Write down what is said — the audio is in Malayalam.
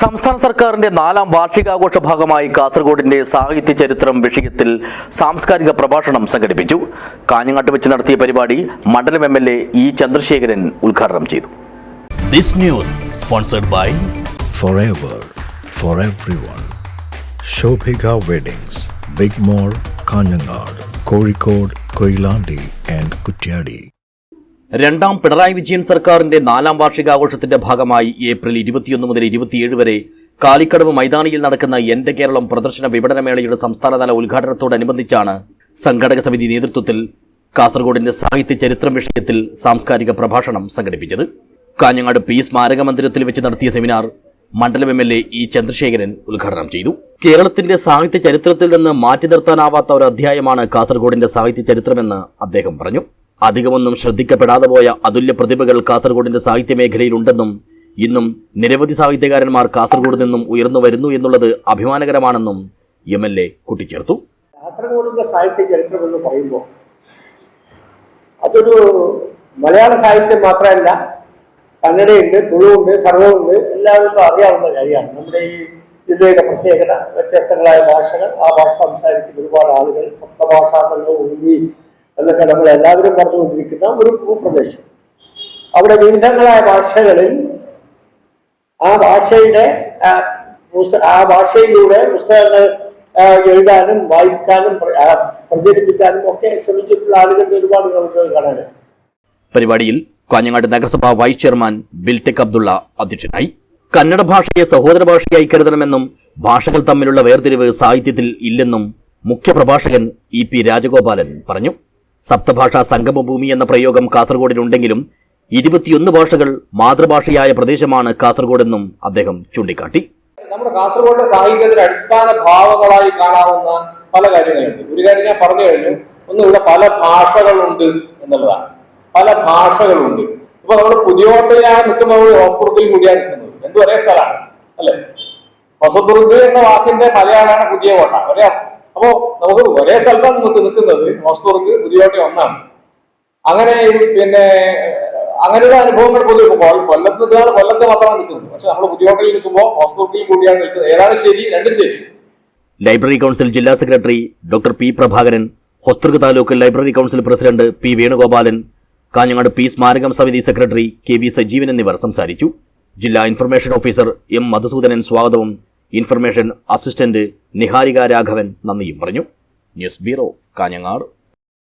സംസ്ഥാന സർക്കാരിന്റെ നാലാം വാർഷികാഘോഷ ഭാഗമായി കാസർഗോഡിന്റെ സാഹിത്യ ചരിത്രം വിഷയത്തിൽ സാംസ്കാരിക പ്രഭാഷണം സംഘടിപ്പിച്ചു. കാഞ്ഞങ്ങാട്ട് വെച്ച് നടത്തിയ പരിപാടി മണ്ഡലം M L A E Chandrasekharan ഉദ്ഘാടനം ചെയ്തു. This news sponsored by by for everyone Shobhika weddings big mall Kanhangad Kozhikode Koyilandy and Kutyadi. രണ്ടാം പിണറായി വിജയൻ സർക്കാരിന്റെ നാലാം വാർഷികാഘോഷത്തിന്റെ ഭാഗമായി ഏപ്രിൽ ഇരുപത്തിയൊന്ന് മുതൽ ഇരുപത്തിയേഴ് വരെ കാലിക്കടവ് മൈതാനിയിൽ നടക്കുന്ന എന്റെ കേരളം പ്രദർശന വിപണനമേളയുടെ സംസ്ഥാനതല ഉദ്ഘാടനത്തോടനുബന്ധിച്ചാണ് സംഘടക സമിതി നേതൃത്വത്തിൽ കാസർഗോഡിന്റെ സാഹിത്യ ചരിത്രം വിഷയത്തിൽ സാംസ്കാരിക പ്രഭാഷണം സംഘടിപ്പിച്ചത്. കാഞ്ഞങ്ങാട് പി സ്മാരക മന്ദിരത്തിൽ വെച്ച് നടത്തിയ സെമിനാർ മണ്ഡലം M L A E Chandrasekharan ഉദ്ഘാടനം ചെയ്തു. കേരളത്തിന്റെ സാഹിത്യ ചരിത്രത്തിൽ നിന്ന് മാറ്റി നിർത്താനാവാത്ത ഒരു അധ്യായമാണ് കാസർഗോഡിന്റെ സാഹിത്യ ചരിത്രമെന്ന് അദ്ദേഹം പറഞ്ഞു. അധികമൊന്നും ശ്രദ്ധിക്കപ്പെടാതെ പോയ അതുല്യ പ്രതിഭകൾ കാസർഗോഡിന്റെ സാഹിത്യ മേഖലയിലുണ്ടെന്നും ഇന്നും നിരവധി സാഹിത്യകാരന്മാർ കാസർഗോഡ് നിന്നും ഉയർന്നു വരുന്നു എന്നുള്ളത് അഭിമാനകരമാണെന്നും എം എൽ എ കൂട്ടിച്ചേർത്തു. കാസർഗോഡിന്റെ സാഹിത്യ ചരിത്രം എന്ന് പറയുമ്പോൾ അതൊരു മലയാള സാഹിത്യം മാത്രമല്ല കന്നഡയുണ്ട് തുളുവുണ്ട് സർവമുണ്ട് എല്ലാവർക്കും അറിയാവുന്ന കാര്യമാണ്. നമ്മുടെ ഈ ജില്ലയുടെ പ്രത്യേകത വ്യത്യസ്തങ്ങളായ ഭാഷകൾ ആ ഭാഷ സംസാരിക്കുന്ന ഒരുപാട് ആളുകൾ സപ്തഭാഷാ സംഘം ഉണ്ണി എന്നൊക്കെ നമ്മൾ എല്ലാവരും പറഞ്ഞുകൊണ്ടിരിക്കുന്ന ഒരു ഭൂപ്രദേശം. അവിടെ വിവിധങ്ങളായ ഭാഷകളിൽ ആ ഭാഷയുടെ ആ, ഭാഷയിലൂടെ പുസ്തകങ്ങൾ എഴുതാനും വായിക്കാനും പ്രചരിപ്പിക്കാനും ഒക്കെ ശ്രമിച്ചിട്ടുള്ള ആളുകളുടെ ഒരുപാട് നമുക്ക് കാണാൻ പരിപാടിയിൽ കാഞ്ഞങ്ങാട് നഗരസഭാ വൈസ് ചെയർമാൻ ബിൽടെക് അബ്ദുള്ള അധ്യക്ഷനായി. കന്നഡ ഭാഷയെ സഹോദര ഭാഷയായി കരുതണമെന്നും ഭാഷകൾ തമ്മിലുള്ള വേർതിരിവ് സാഹിത്യത്തിൽ ഇല്ലെന്നും മുഖ്യപ്രഭാഷകൻ ഇ പി രാജഗോപാലൻ പറഞ്ഞു. സപ്തഭാഷാ സംഗമഭൂമി എന്ന പ്രയോഗം കാസർഗോഡിനുണ്ടെങ്കിലും ഇരുപത്തിയൊന്ന് ഭാഷകൾ മാതൃഭാഷയായ പ്രദേശമാണ് കാസർഗോഡെന്നും അദ്ദേഹം ചൂണ്ടിക്കാട്ടി. നമ്മുടെ കാസർഗോഡിന്റെ സാഹിത്യത്തിന്റെ അടിസ്ഥാന ഭാവങ്ങളായി കാണാവുന്ന പല കാര്യങ്ങളുണ്ട്. ഒരു കാര്യം ഞാൻ പറഞ്ഞു കഴിഞ്ഞു. ഒന്ന് ഇവിടെ പല ഭാഷകളുണ്ട് എന്നുള്ളതാണ്. പല ഭാഷകളുണ്ട്. ഇപ്പൊ നമ്മൾ പുതിയോട്ടയിലാണ് നിൽക്കുന്നത് ഹോസ്പിറ്റലിൽ കൂടിയാണ് നിൽക്കുന്നത്. എന്തു ഒരേ സ്ഥലമാണ് അല്ലെ? ഹൊസദുർഗ് എന്ന വാക്കിന്റെ മലയാളമാണ് പുതിയ കോട്ട. ഒരേ അപ്പോ നമുക്ക് ഒരേ സ്ഥലത്താണ് നമുക്ക് നിൽക്കുന്നത്. ഹോസ്പുറഗ് പുതിയോട്ടെ ഒന്നാണ്. അങ്ങനെ പിന്നെ അങ്ങനെയുള്ള അനുഭവങ്ങൾ പൊതുവെ കൊല്ലത്ത് നിൽക്കുന്ന കൊല്ലത്ത് മാത്രമാണ് നിൽക്കുന്നത്. പക്ഷെ നമ്മൾ പുതിയോട്ടയിൽ നിൽക്കുമ്പോൾ ഹോസ്പിറ്റലിൽ കൂടിയാണ് നിൽക്കുന്നത്. ഏതാണ് ശരി? രണ്ടും ശരി. ലൈബ്രറി കൗൺസിൽ ജില്ലാ secretary doctor P Prabhakaran Hosdurg taluk library council president P Venugopalan Kanhangad P സ്മാരകം സമിതി സെക്രട്ടറി കെ വി സജീവൻ എന്നിവർ സംസാരിച്ചു. ജില്ലാ ഇൻഫർമേഷൻ ഓഫീസർ എം മധുസൂദനൻ സ്വാഗതവും ഇൻഫർമേഷൻ അസിസ്റ്റന്റ് നിഹാരിക രാഘവൻ നന്ദിയും പറഞ്ഞു. News bureau Kanhangad.